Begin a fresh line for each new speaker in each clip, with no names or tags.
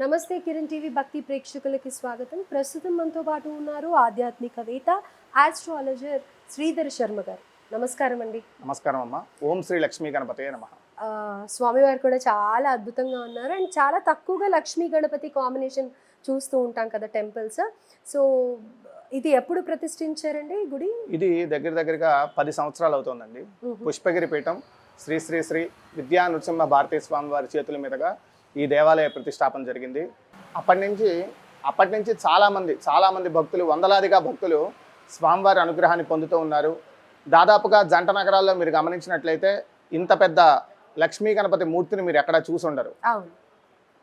నమస్తే కిరణ్ టీవీ భక్తి ప్రేక్షకులకి స్వాగతం. ప్రస్తుతం మనతో పాటు ఉన్నారు ఆధ్యాత్మికవేత్త ఆస్ట్రాలజర్ శ్రీధర్ శర్మ గారు. నమస్కారం అండి.
నమస్కారం అమ్మ. ఓం శ్రీ లక్ష్మీ గణపతే నమ.
స్వామివారు కూడా చాలా అద్భుతంగా ఉన్నారు. అండ్ చాలా తక్కువగా లక్ష్మీ గణపతి కాంబినేషన్ చూస్తూ ఉంటాం కదా టెంపుల్స్. సో ఇది ఎప్పుడు ప్రతిష్ఠించారండి గుడి?
ఇది దగ్గర దగ్గరగా పది సంవత్సరాలు అవుతుందండి. పుష్పగిరి పీఠం శ్రీ శ్రీ శ్రీ విద్యా నృసింహ భారతీ స్వామి వారి చేతుల మీదుగా ఈ దేవాలయ ప్రతిష్టాపన జరిగింది. అప్పటి నుంచి అప్పటి నుంచి చాలామంది చాలామంది భక్తులు వందలాదిగా భక్తులు స్వామివారి అనుగ్రహాన్ని పొందుతూ ఉన్నారు. దాదాపుగా జంట నగరాల్లో మీరు గమనించినట్లయితే ఇంత పెద్ద లక్ష్మీ గణపతి మూర్తిని మీరు ఎక్కడ చూసి ఉండరు.
అవును.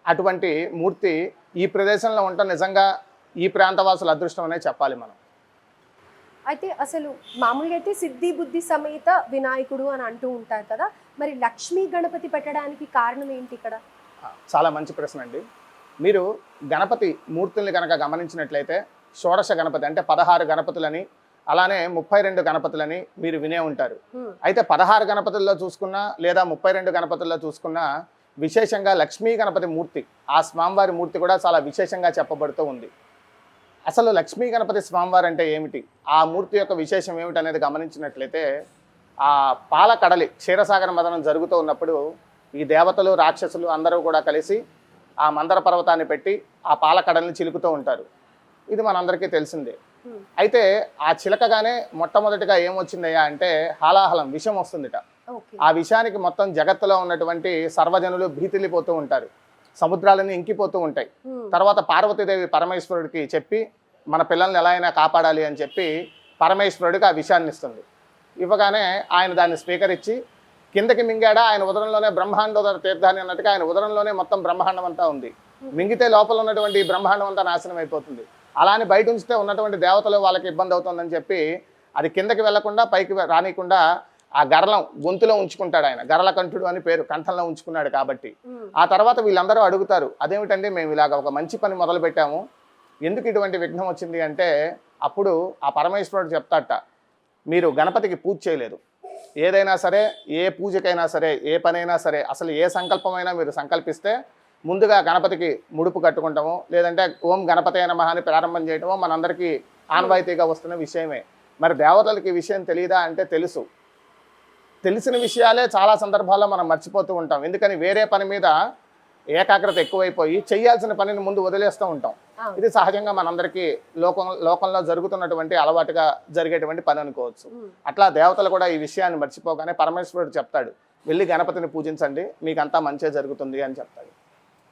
అటువంటి మూర్తి ఈ ప్రదేశంలో ఉండటం నిజంగా ఈ ప్రాంతవాసుల అదృష్టం అనే చెప్పాలి మనం.
అయితే అసలు మామూలుగా అయితే సిద్ధి బుద్ధి సమేత వినాయకుడు అని అంటూ ఉంటారు కదా మరి లక్ష్మీ గణపతి పెట్టడానికి కారణం ఏంటి ఇక్కడ?
చాలా మంచి ప్రశ్న అండి. మీరు గణపతి మూర్తుల్ని కనుక గమనించినట్లయితే షోడశ గణపతి అంటే పదహారు గణపతులని అలానే ముప్పై రెండు గణపతులని మీరు వినే ఉంటారు. అయితే పదహారు గణపతుల్లో చూసుకున్నా లేదా ముప్పై రెండు గణపతుల్లో చూసుకున్నా విశేషంగా లక్ష్మీ గణపతి మూర్తి ఆ స్వామివారి మూర్తి కూడా చాలా విశేషంగా చెప్పబడుతూ ఉంది. అసలు లక్ష్మీ గణపతి స్వామివారు అంటే ఏమిటి? ఆ మూర్తి యొక్క విశేషం ఏమిటి అనేది గమనించినట్లయితే ఆ పాల కడలి క్షీరసాగర మదనం జరుగుతూ ఉన్నప్పుడు ఈ దేవతలు రాక్షసులు అందరూ కూడా కలిసి ఆ మందర పర్వతాన్ని పెట్టి ఆ పాల కడలిని చిలుకుతూ ఉంటారు. ఇది మనందరికీ తెలిసిందే. అయితే ఆ చిలకగానే మొట్టమొదటిగా ఏమొచ్చిందయ్యా అంటే హాలాహలం విషం వస్తుందిట. ఆ విషయానికి మొత్తం జగత్తులో ఉన్నటువంటి సర్వజనులు భీతిల్లిపోతూ ఉంటారు. సముద్రాలన్నీ ఇంకిపోతూ ఉంటాయి. తర్వాత పార్వతీదేవి పరమేశ్వరుడికి చెప్పి మన పిల్లల్ని ఎలా అయినా కాపాడాలి అని చెప్పి పరమేశ్వరుడికి ఆ విషయాన్ని ఇస్తుంది ఇవ్వగానే ఆయన దాన్ని స్వీకరించి కిందకి మింగాడా ఆయన ఉదరంలోనే బ్రహ్మాండోదర తీర్థాన్ని అన్నట్టుగా ఆయన ఉదరంలోనే మొత్తం బ్రహ్మాండం అంతా ఉంది. మింగితే లోపల ఉన్నటువంటి బ్రహ్మాండం అంతా నాశనం అయిపోతుంది. అలా అని బయట ఉంచితే ఉన్నటువంటి దేవతలు వాళ్ళకి ఇబ్బంది అవుతుందని చెప్పి అది కిందకి వెళ్ళకుండా పైకి రానియకుండా ఆ గరలం గొంతులో ఉంచుకుంటాడు ఆయన. గరల కంఠుడు అని పేరు కంఠంలో ఉంచుకున్నాడు కాబట్టి.
హ్మ్.
ఆ తర్వాత వీళ్ళందరూ అడుగుతారు అదేమిటండి మేము ఇలాగ ఒక మంచి పని మొదలు పెట్టాము? ఎందుకు ఇటువంటి విఘ్నం వచ్చింది? అంటే అప్పుడు ఆ పరమేశ్వరుడు చెప్తాట మీరు గణపతికి పూజ చేయలేదు. ఏదైనా సరే ఏ పూజకైనా సరే ఏ పనైనా సరే అసలు ఏ సంకల్పమైనా మీరు సంకల్పిస్తే ముందుగా గణపతికి ముడుపు కట్టుకుంటాము లేదంటే ఓం గణపతి అయిన మహాన్ని ప్రారంభం చేయటము మనందరికీ ఆనవాయితీగా వస్తున్న విషయమే. మరి దేవతలకి విషయం తెలియదా అంటే తెలుసు. తెలిసిన విషయాలే చాలా సందర్భాల్లో మనం మర్చిపోతూ ఉంటాం. ఎందుకని వేరే పని మీద ఏకాగ్రత ఎక్కువైపోయి చేయాల్సిన పనిని ముందు వదిలేస్తూ ఉంటాం. ఇది సహజంగా మనందరికీ లోకం లోకంలో జరుగుతున్నటువంటి అలవాటుగా జరిగేటువంటి పని అనుకోవచ్చు. అట్లా దేవతలు కూడా ఈ విషయాన్ని మర్చిపోగానే పరమేశ్వరుడు చెప్తాడు వెళ్ళి గణపతిని పూజించండి మీకంతా మంచే జరుగుతుంది అని చెప్తాడు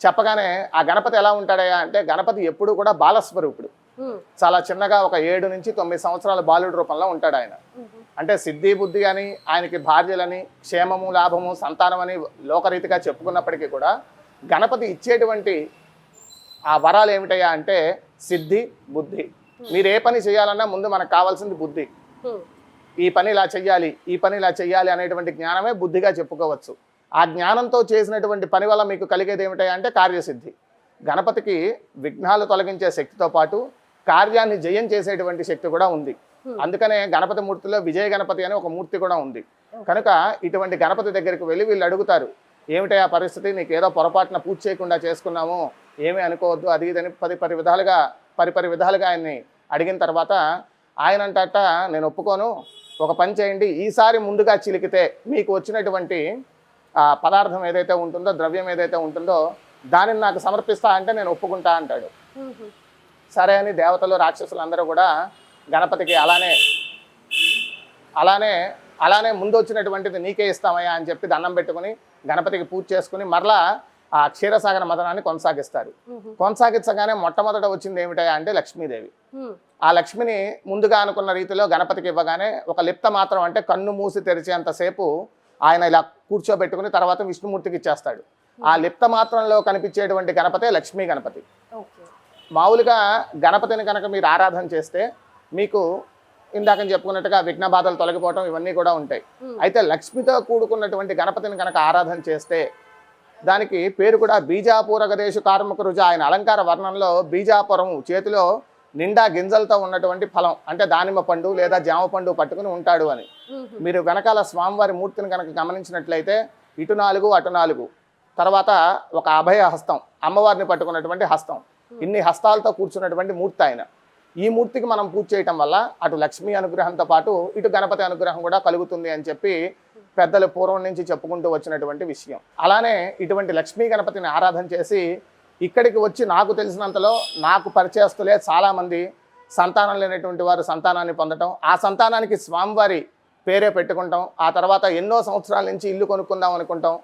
చెప్పగానే ఆ గణపతి ఎలా ఉంటాడయ్యా అంటే గణపతి ఎప్పుడు కూడా బాలస్వరూపుడు. చాలా చిన్నగా ఒక ఏడు నుంచి తొమ్మిది సంవత్సరాల బాలుడి రూపంలో ఉంటాడు ఆయన. అంటే సిద్ధి బుద్ధి అని ఆయనకి భార్యలని క్షేమము లాభము సంతానం అని లోకరీతిగా చెప్పుకున్నప్పటికీ కూడా గణపతి ఇచ్చేటువంటి ఆ వరాలు ఏమిటయ్యా అంటే సిద్ధి బుద్ధి. మీరు ఏ పని చేయాలన్నా ముందు మనకు కావాల్సింది బుద్ధి. ఈ పని ఇలా చెయ్యాలి ఈ పని ఇలా చెయ్యాలి అనేటువంటి జ్ఞానమే బుద్ధిగా చెప్పుకోవచ్చు. ఆ జ్ఞానంతో చేసినటువంటి పని వల్ల మీకు కలిగేది ఏమిటయ్యా అంటే కార్యసిద్ధి. గణపతికి విఘ్నాలు తొలగించే శక్తితో పాటు కార్యాన్ని జయం చేసేటువంటి శక్తి కూడా ఉంది. అందుకనే గణపతి మూర్తిలో విజయ గణపతి అని ఒక మూర్తి కూడా ఉంది. కనుక ఇటువంటి గణపతి దగ్గరికి వెళ్ళి వీళ్ళు అడుగుతారు ఏమిటా పరిస్థితి నీకు ఏదో పొరపాటున పూజ చేయకుండా చేసుకున్నాము ఏమీ అనుకోవద్దు అది ఇదని పది పది విధాలుగా పరి పరి విధాలుగా ఆయన్ని అడిగిన తర్వాత ఆయన అంటట నేను ఒప్పుకోను ఒక పని చేయండి ఈసారి ముందుగా చిలికితే మీకు వచ్చినటువంటి ఆ పదార్థం ఏదైతే ఉంటుందో ద్రవ్యం ఏదైతే ఉంటుందో దానిని నాకు సమర్పిస్తా అంటే నేను ఒప్పుకుంటా అంటాడు. సరే అని దేవతలు రాక్షసులు అందరూ కూడా గణపతికి అలానే అలానే అలానే ముందు వచ్చినటువంటిది నీకే ఇస్తామయ్యా అని చెప్పి దండం పెట్టుకుని గణపతికి పూజ చేసుకుని మరలా ఆ క్షీరసాగర మదనాన్ని కొనసాగిస్తారు. కొనసాగించగానే మొట్టమొదట వచ్చింది ఏమిటయా అంటే లక్ష్మీదేవి. ఆ లక్ష్మిని ముందుగా అనుకున్న రీతిలో గణపతికి ఇవ్వగానే ఒక లిప్త మాత్రం అంటే కన్ను మూసి తెరిచేంతసేపు ఆయన ఇలా కూర్చోబెట్టుకుని తర్వాత విష్ణుమూర్తికి ఇచ్చేస్తాడు. ఆ లిప్త మాత్రంలో కనిపించేటువంటి గణపతే లక్ష్మీ గణపతి. మామూలుగా గణపతిని కనుక మీరు ఆరాధన చేస్తే మీకు ఇందాక చెప్పుకున్నట్టుగా విఘ్న బాధలు తొలగిపోవటం ఇవన్నీ కూడా ఉంటాయి. అయితే లక్ష్మితో కూడుకున్నటువంటి గణపతిని కనుక ఆరాధన చేస్తే దానికి పేరు కూడా బీజాపూరగదేశు కార్ముక రుజ. ఆయన అలంకార వర్ణంలో బీజాపురం చేతిలో నిండా గింజలతో ఉన్నటువంటి ఫలం. అంటే దానిమ్మ పండు లేదా జామ పండు పట్టుకుని ఉంటాడు అని. మీరు వెనకాల స్వామివారి మూర్తిని కనుక గమనించినట్లయితే ఇటు నాలుగు అటు నాలుగు. తర్వాత ఒక అభయ హస్తం అమ్మవారిని పట్టుకున్నటువంటి హస్తం. ఇన్ని హస్తాలతో కూర్చున్నటువంటి మూర్తి ఆయన. ఈ మూర్తికి మనం పూజ చేయటం వల్ల అటు లక్ష్మీ అనుగ్రహంతో పాటు ఇటు గణపతి అనుగ్రహం కూడా కలుగుతుంది అని చెప్పి పెద్దలు పూర్వం నుంచి చెప్పుకుంటూ వచ్చినటువంటి విషయం. అలానే ఇటువంటి లక్ష్మీ గణపతిని ఆరాధన చేసి ఇక్కడికి వచ్చి నాకు తెలిసినంతలో నాకు పరిచయస్తులే చాలామంది సంతానం లేనటువంటి వారు సంతానాన్ని పొందటం ఆ సంతానానికి స్వామివారి పేరే పెట్టుకుంటాం ఆ తర్వాత ఎన్నో సంవత్సరాల నుంచి ఇల్లు కొనుక్కుందాం అనుకుంటాం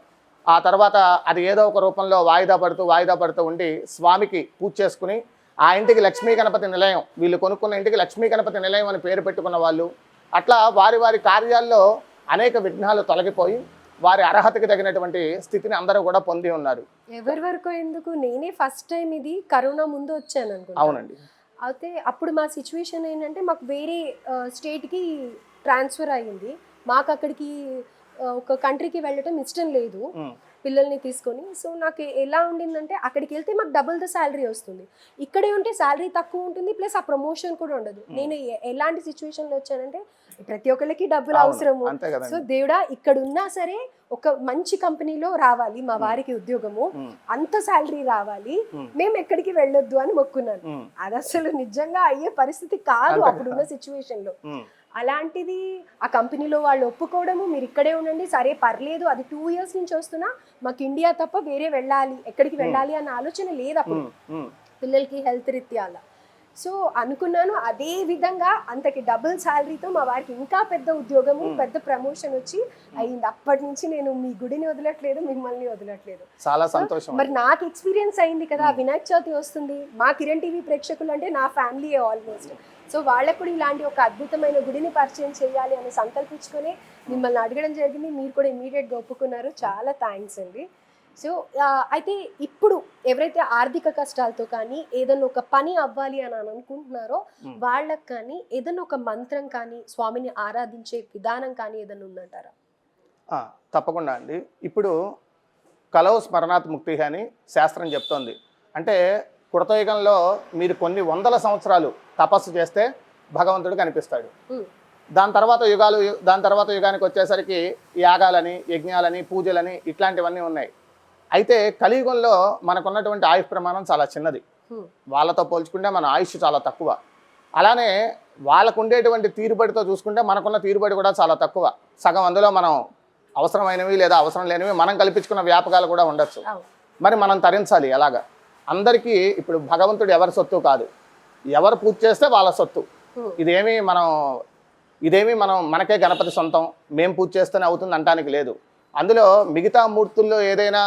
ఆ తర్వాత అది ఏదో ఒక రూపంలో వాయిదా పడుతూ వాయిదా పడుతూ ఉండి స్వామికి పూజ చేసుకుని ఆ ఇంటికి లక్ష్మీ గణపతి నిలయం వీళ్ళు కొనుక్కున్న ఇంటికి లక్ష్మీ గణపతి నిలయం అని పేరు పెట్టుకున్న వాళ్ళు. అట్లా వారి వారి కార్యాల్లో అనేక విఘ్నాలు తొలగిపోయి వారి అర్హతకి తగినటువంటి స్థితిని అందరూ కూడా పొంది ఉన్నారు.
ఎవరి వరకు ఎందుకు? నేనే ఫస్ట్ టైం ఇది కరోనా ముందు వచ్చాను
అవునండి.
అయితే అప్పుడు మా సిచ్యువేషన్ ఏంటంటే మాకు వేరే స్టేట్కి ట్రాన్స్ఫర్ అయ్యింది. మాకు అక్కడికి ఒక కంట్రీకి వెళ్ళటం ఇష్టం లేదు. పిల్లల్ని తీసుకొని. సో నాకు ఎలా ఉండిందంటే అక్కడికి వెళ్తే మాకు డబుల్ ద శాలరీ వస్తుంది. ఇక్కడే ఉంటే శాలరీ తక్కువ ఉంటుంది ప్లస్ ఆ ప్రమోషన్ కూడా ఉండదు. నేను ఎలాంటి సిచ్యువేషన్లో వచ్చానంటే ప్రతి ఒక్కరికి డబ్బులు అవసరము. సో దేవుడా ఇక్కడ ఉన్నా సరే ఒక మంచి కంపెనీలో రావాలి మా వారికి ఉద్యోగము. అంత శాలరీ రావాలి. మేము. ఎక్కడికి వెళ్ళొద్దు అని మొక్కున్నాను. అది అసలు నిజంగా అయ్యే పరిస్థితి కాదు. అప్పుడున్న
సిచ్యువేషన్లో
అలాంటిది ఆ కంపెనీలో వాళ్ళు ఒప్పుకోవడము మీరు ఇక్కడే ఉండండి సరే పర్లేదు అది టూ ఇయర్స్ నుంచి వస్తున్నా మాకు ఇండియా తప్ప వేరే వెళ్ళాలి ఎక్కడికి వెళ్ళాలి అన్న ఆలోచన లేదు అప్పుడు. పిల్లలకి హెల్త్ రీత్యా అలా. సో అనుకున్నాను అదే విధంగా అంతకి డబుల్ శాలరీతో మా వారికి ఇంకా పెద్ద ఉద్యోగము. పెద్ద ప్రమోషన్ వచ్చి అయింది. అప్పటి నుంచి నేను మీ గుడిని వదలట్లేదు మిమ్మల్ని వదలట్లేదు.
చాలా సంతోషం
మరి నాకు ఎక్స్పీరియన్స్ అయింది కదా వినాయక చవితి వస్తుంది మా కిరణ్ టీవీ ప్రేక్షకులు అంటే నా ఫ్యామిలీ ఆల్మోస్ట్ సో వాళ్ళకు కూడా ఇలాంటి ఒక అద్భుతమైన గుడిని పరిచయం చేయాలి అని సంకల్పించుకొని మిమ్మల్ని అడగడం జరిగింది. మీరు కూడా ఇమీడియట్గా ఒప్పుకున్నారు. చాలా థ్యాంక్స్ అండి. సో అయితే ఇప్పుడు ఎవరైతే ఆర్థిక కష్టాలతో కానీ ఏదైనా ఒక పని అవ్వాలి అని అని అనుకుంటున్నారో. వాళ్ళకి కానీ ఏదైనా ఒక మంత్రం కానీ స్వామిని ఆరాధించే విధానం కానీ ఏదైనా ఉందంటారా?
తప్పకుండా అండి. ఇప్పుడు కలవు స్మరణాత్ ముక్తి అని శాస్త్రం చెప్తోంది. అంటే కృతయుగంలో మీరు కొన్ని వందల సంవత్సరాలు తపస్సు చేస్తే భగవంతుడు కనిపిస్తాడు. దాని తర్వాత యుగాలు దాని తర్వాత యుగానికి వచ్చేసరికి యాగాలని యజ్ఞాలని పూజలని ఇట్లాంటివన్నీ ఉన్నాయి. అయితే కలియుగంలో మనకున్నటువంటి ఆయుష్ ప్రమాణం చాలా చిన్నది. వాళ్ళతో పోల్చుకుంటే మన ఆయుష్ చాలా తక్కువ. అలానే వాళ్ళకు ఉండేటువంటి తీరుబడితో చూసుకుంటే మనకున్న తీరుబడి కూడా చాలా తక్కువ. సగం అందులో మనం అవసరమైనవి లేదా అవసరం లేనివి మనం కల్పించుకున్న వ్యాపకాలు కూడా ఉండొచ్చు. మరి మనం తరించాలి ఎలాగా? అందరికీ ఇప్పుడు భగవంతుడు ఎవరి సొత్తు కాదు. ఎవరు పూజ చేస్తే వాళ్ళ సొత్తు. ఇదేమి మనం ఇదేమి మనం మనకే గణపతి సొంతం మేం పూజ చేస్తేనే అవుతుంది అంటానికి లేదు. అందులో మిగతా మూర్తుల్లో ఏదైనా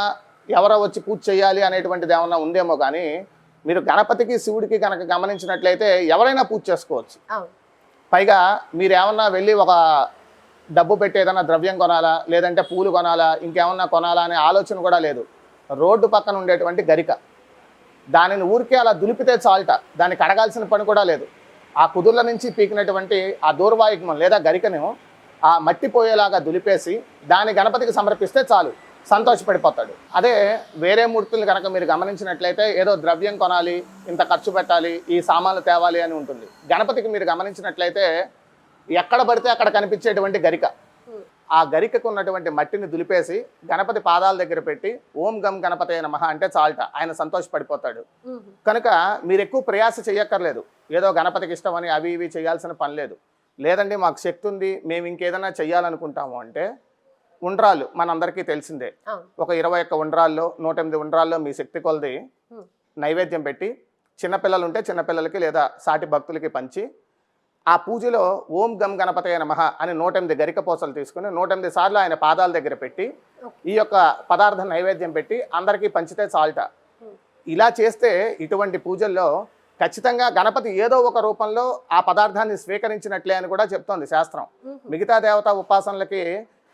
ఎవరో వచ్చి పూజ చేయాలి అనేటువంటిది ఏమన్నా ఉందేమో కానీ మీరు గణపతికి శివుడికి కనుక గమనించినట్లయితే ఎవరైనా పూజ చేసుకోవచ్చు. పైగా మీరు ఏమన్నా వెళ్ళి ఒక డబ్బు పెట్టి ఏదైనా ద్రవ్యం కొనాలా లేదంటే పూలు కొనాలా ఇంకేమన్నా కొనాలా అనే ఆలోచన కూడా లేదు. రోడ్డు పక్కన ఉండేటువంటి గరిక. దానిని ఊరికే అలా దులిపితే చాలట. దానికి అడగాల్సిన పని కూడా లేదు. ఆ కుదుర్ల నుంచి పీకినటువంటి ఆ దూర్వాయుగ్మం లేదా గరికను ఆ మట్టి పోయేలాగా దులిపేసి దాని గణపతికి సమర్పిస్తే చాలు. సంతోషపడిపోతాడు. అదే వేరే మూర్తులు కనుక మీరు గమనించినట్లయితే ఏదో ద్రవ్యం కొనాలి ఇంత ఖర్చు పెట్టాలి ఈ సామాన్లు తేవాలి అని ఉంటుంది. గణపతికి మీరు గమనించినట్లయితే ఎక్కడ పడితే అక్కడ కనిపించేటువంటి గరిక. ఆ గరికకు ఉన్నటువంటి మట్టిని దులిపేసి గణపతి పాదాల దగ్గర పెట్టి ఓం గం గణపతే నమః అంటే చాలట ఆయన సంతోషపడిపోతాడు. కనుక మీరు ఎక్కువ ప్రయాస చేయక్కర్లేదు. ఏదో గణపతికి ఇష్టమని అవి ఇవి చేయాల్సిన పని లేదు. లేదండి మాకు శక్తి ఉంది మేము ఇంకేదైనా చెయ్యాలనుకుంటాము అంటే ఉండ్రాళ్ళు మనందరికీ తెలిసిందే. ఒక ఇరవై ఒక్క ఉండ్రాల్లో నూట ఎనిమిది ఉండ్రాల్లో మీ శక్తి కొలది. నైవేద్యం పెట్టి చిన్నపిల్లలు ఉంటే చిన్నపిల్లలకి లేదా సాటి భక్తులకి పంచి ఆ పూజలో ఓం గం గణపతయ నమః అని నూట ఎనిమిది గరిక పూసలు తీసుకుని నూట ఎనిమిది సార్లు ఆయన పాదాల దగ్గర పెట్టి ఈ యొక్క పదార్థ నైవేద్యం పెట్టి అందరికీ పంచితే చాలట. ఇలా చేస్తే ఇటువంటి పూజల్లో ఖచ్చితంగా గణపతి ఏదో ఒక రూపంలో ఆ పదార్థాన్ని స్వీకరించినట్లే అని కూడా చెప్తోంది శాస్త్రం. మిగతా దేవతా ఉపాసనలకి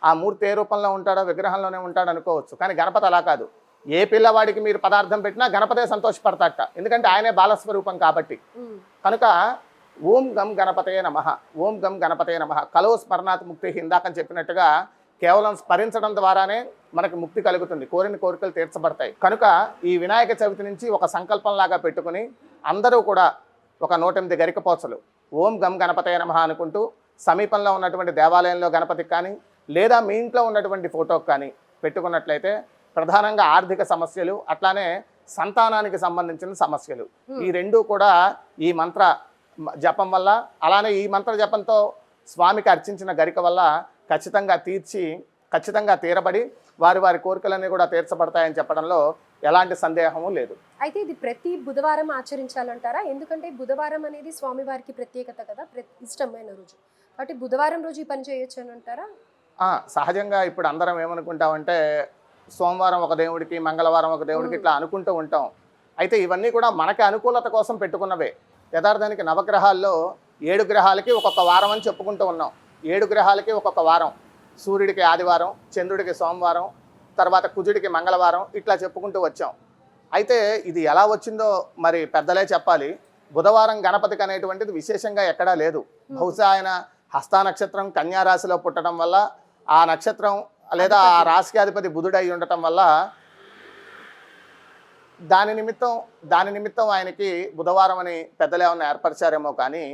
ఆ మూర్తి ఏ రూపంలో ఉంటాడో విగ్రహంలోనే ఉంటాడు అనుకోవచ్చు. కానీ గణపతి అలా కాదు. ఏ పిల్లవాడికి మీరు పదార్థం పెట్టినా గణపతే సంతోషపడతాట ఎందుకంటే ఆయనే బాలస్వరూపం కాబట్టి. కనుక ఓం గం గణపతయ నమ ఓం గం గణపతయ నమ. కలో స్మరణాత్ ముక్తి ఇందాక చెప్పినట్టుగా కేవలం స్మరించడం ద్వారానే మనకి ముక్తి కలుగుతుంది కోరిన కోరికలు తీర్చబడతాయి. కనుక ఈ వినాయక చవితి నుంచి ఒక సంకల్పంలాగా పెట్టుకుని అందరూ కూడా ఒక నూట ఎనిమిది గరికపోచలు ఓం గం గణపతయ నమ అనుకుంటూ సమీపంలో ఉన్నటువంటి దేవాలయంలో గణపతికి కానీ లేదా మీ ఇంట్లో ఉన్నటువంటి ఫోటోకి కానీ పెట్టుకున్నట్లయితే ప్రధానంగా ఆర్థిక సమస్యలు అట్లానే సంతానానికి సంబంధించిన సమస్యలు. ఈ రెండు కూడా ఈ మంత్ర జపం వల్ల అలానే ఈ మంత్ర జపంతో స్వామికి అర్చించిన గరిక వల్ల ఖచ్చితంగా తీర్చి ఖచ్చితంగా తీరబడి వారి వారి కోరికలన్నీ కూడా తీర్చబడతాయని చెప్పడంలో ఎలాంటి సందేహము లేదు.
అయితే ఇది ప్రతి బుధవారం ఆచరించాలంటారా? ఎందుకంటే బుధవారం అనేది స్వామివారికి ప్రత్యేకత కదా ఇష్టమైన రోజు. కాబట్టి బుధవారం రోజు ఈ పని చేయొచ్చు అని అంటారా?
సహజంగా ఇప్పుడు అందరం ఏమనుకుంటామంటే సోమవారం ఒక దేవుడికి మంగళవారం ఒక దేవుడికి ఇట్లా అనుకుంటూ ఉంటాం. అయితే ఇవన్నీ కూడా మనకి అనుకూలత కోసం పెట్టుకున్నవే. యథార్థానికి నవగ్రహాల్లో ఏడు గ్రహాలకి ఒక్కొక్క వారం అని చెప్పుకుంటూ ఉన్నాం. ఏడు గ్రహాలకి ఒక్కొక్క వారం. సూర్యుడికి ఆదివారం చంద్రుడికి సోమవారం తర్వాత కుజుడికి మంగళవారం ఇట్లా చెప్పుకుంటూ వచ్చాం. అయితే ఇది ఎలా వచ్చిందో మరి పెద్దలే చెప్పాలి. బుధవారం గణపతికి అనేటువంటిది విశేషంగా ఎక్కడా లేదు. బహుశా ఆయన హస్త నక్షత్రం కన్యా రాశిలో పుట్టడం వల్ల ఆ నక్షత్రం లేదా ఆ రాశికి అధిపతి బుధుడై ఉండటం వల్ల దాని నిమిత్తం దాని నిమిత్తం ఆయనకి బుధవారం అని పెద్దలు ఏమన్నా ఏర్పరిచారేమో కానీ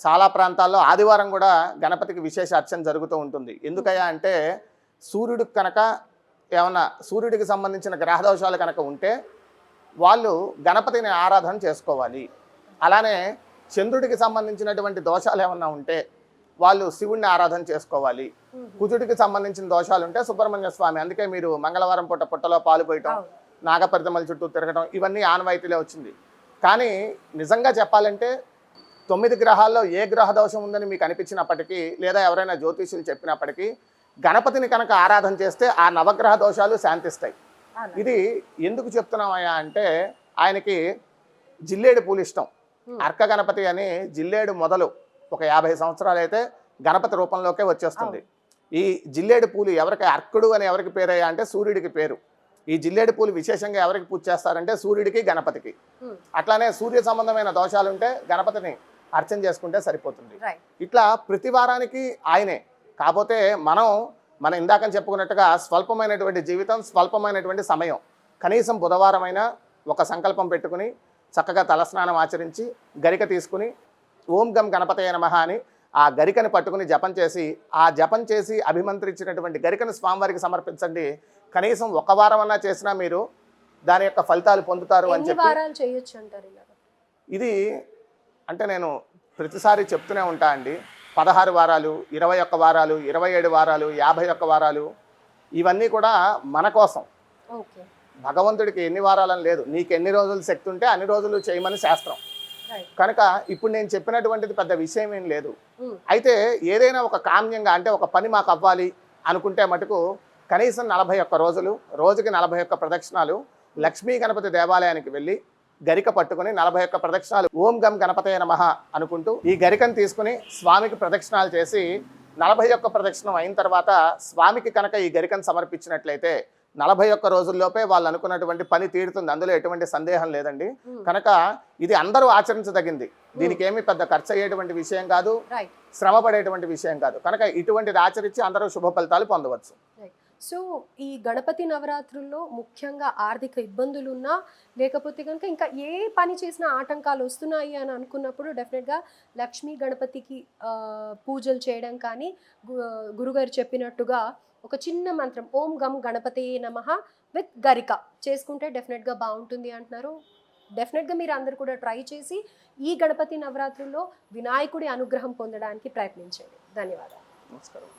చాలా ప్రాంతాల్లో ఆదివారం కూడా గణపతికి విశేష అర్చన జరుగుతూ ఉంటుంది. ఎందుకయ్యా అంటే సూర్యుడికి కనుక ఏమన్నా సూర్యుడికి సంబంధించిన గ్రహదోషాలు కనుక ఉంటే వాళ్ళు గణపతిని ఆరాధన చేసుకోవాలి. అలానే చంద్రుడికి సంబంధించినటువంటి దోషాలు ఏమన్నా ఉంటే వాళ్ళు శివుణ్ణి ఆరాధన చేసుకోవాలి. కుజుడికి సంబంధించిన దోషాలు ఉంటే సుబ్రహ్మణ్య స్వామి అందుకే మీరు మంగళవారం పూట పుట్టలో పాలు పోయటం. నాగపరితమల చుట్టూ తిరగటం ఇవన్నీ ఆనవాయితీలే వచ్చింది. కానీ నిజంగా చెప్పాలంటే తొమ్మిది గ్రహాల్లో ఏ గ్రహ దోషం ఉందని మీకు అనిపించినప్పటికీ లేదా ఎవరైనా జ్యోతిష్యులు చెప్పినప్పటికీ గణపతిని కనుక ఆరాధన చేస్తే ఆ నవగ్రహ దోషాలు శాంతిస్తాయి. ఇది ఎందుకు చెప్తున్నామయ్యా అంటే ఆయనకి జిల్లేడు పూలు ఇష్టం. అర్క గణపతి అని జిల్లేడు మొదలు ఒక యాభై సంవత్సరాలు అయితే గణపతి రూపంలోకే వచ్చేస్తుంది. ఈ జిల్లేడు పూలు ఎవరికి అర్కుడు అని ఎవరికి పేరయ్యా అంటే సూర్యుడికి పేరు. ఈ జిల్లేడు పూలు విశేషంగా ఎవరికి పూజ చేస్తారంటే సూర్యుడికి గణపతికి. అట్లానే సూర్య సంబంధమైన దోషాలు ఉంటే గణపతిని అర్చన చేసుకుంటే సరిపోతుంది. ఇట్లా ప్రతి వారానికి ఆయనే. కాకపోతే మనం మనం ఇందాక చెప్పుకున్నట్టుగా స్వల్పమైనటువంటి జీవితం స్వల్పమైనటువంటి సమయం. కనీసం బుధవారం అయినా ఒక సంకల్పం పెట్టుకుని చక్కగా తలస్నానం ఆచరించి గరిక తీసుకుని ఓం గం గణపతయ నమః అని ఆ గరికని పట్టుకుని జపం చేసి ఆ జపం చేసి అభిమంత్రించినటువంటి గరికను స్వామివారికి సమర్పించండి. కనీసం ఒక వారం అన్నా చేసినా మీరు దాని యొక్క ఫలితాలు పొందుతారు అని చెప్పి ఇది అంటే నేను ప్రతిసారి చెప్తూనే ఉంటా అండి. పదహారు వారాలు ఇరవై ఒక్క వారాలు ఇరవై ఏడు వారాలు యాభై ఒక్క వారాలు ఇవన్నీ కూడా మన కోసం. భగవంతుడికి ఎన్ని వారాలని లేదు. నీకు ఎన్ని రోజులు శక్తి ఉంటే అన్ని రోజులు చేయమని శాస్త్రం. కనుక ఇప్పుడు నేను చెప్పినటువంటిది పెద్ద విషయం ఏం లేదు. అయితే ఏదైనా ఒక కామ్యంగా అంటే ఒక పని మాకు అవ్వాలి అనుకుంటే మటుకు కనీసం నలభై ఒక్క రోజులు రోజుకి నలభై ఒక్క ప్రదక్షిణాలు లక్ష్మీ గణపతి దేవాలయానికి వెళ్ళి గరిక పట్టుకుని నలభై ఒక్క ప్రదక్షిణాలు ఓం గం గణపతయ నమః అనుకుంటూ ఈ గరికను తీసుకుని స్వామికి ప్రదక్షిణాలు చేసి నలభై ఒక్క ప్రదక్షిణం అయిన తర్వాత స్వామికి కనుక ఈ గరికను సమర్పించినట్లయితే నలభై ఒక్క రోజుల్లోపే వాళ్ళు అనుకున్నటువంటి పని తీరుతుంది. అందులో ఎటువంటి సందేహం లేదండి. కనుక ఇది అందరూ ఆచరించదగింది. దీనికి ఏమీ పెద్ద ఖర్చు అయ్యేటువంటి విషయం కాదు. శ్రమ పడేటువంటి విషయం కాదు. కనుక ఇటువంటిది ఆచరించి అందరూ శుభ ఫలితాలు పొందవచ్చు.
సో ఈ గణపతి నవరాత్రుల్లో ముఖ్యంగా ఆర్థిక ఇబ్బందులు ఉన్నా లేకపోతే కనుక ఇంకా ఏ పని చేసినా ఆటంకాలు వస్తున్నాయి అని అనుకున్నప్పుడు డెఫినెట్గా లక్ష్మీ గణపతికి పూజలు చేయడం కానీ గురుగారు చెప్పినట్టుగా ఒక చిన్న మంత్రం ఓం గం గణపతి నమః విత్ గరిక చేసుకుంటే డెఫినెట్గా బాగుంటుంది అంటున్నారు. డెఫినెట్గా మీరు అందరు కూడా ట్రై చేసి ఈ గణపతి నవరాత్రుల్లో వినాయకుడి అనుగ్రహం పొందడానికి ప్రయత్నించండి. ధన్యవాదాలు.
నమస్కారం.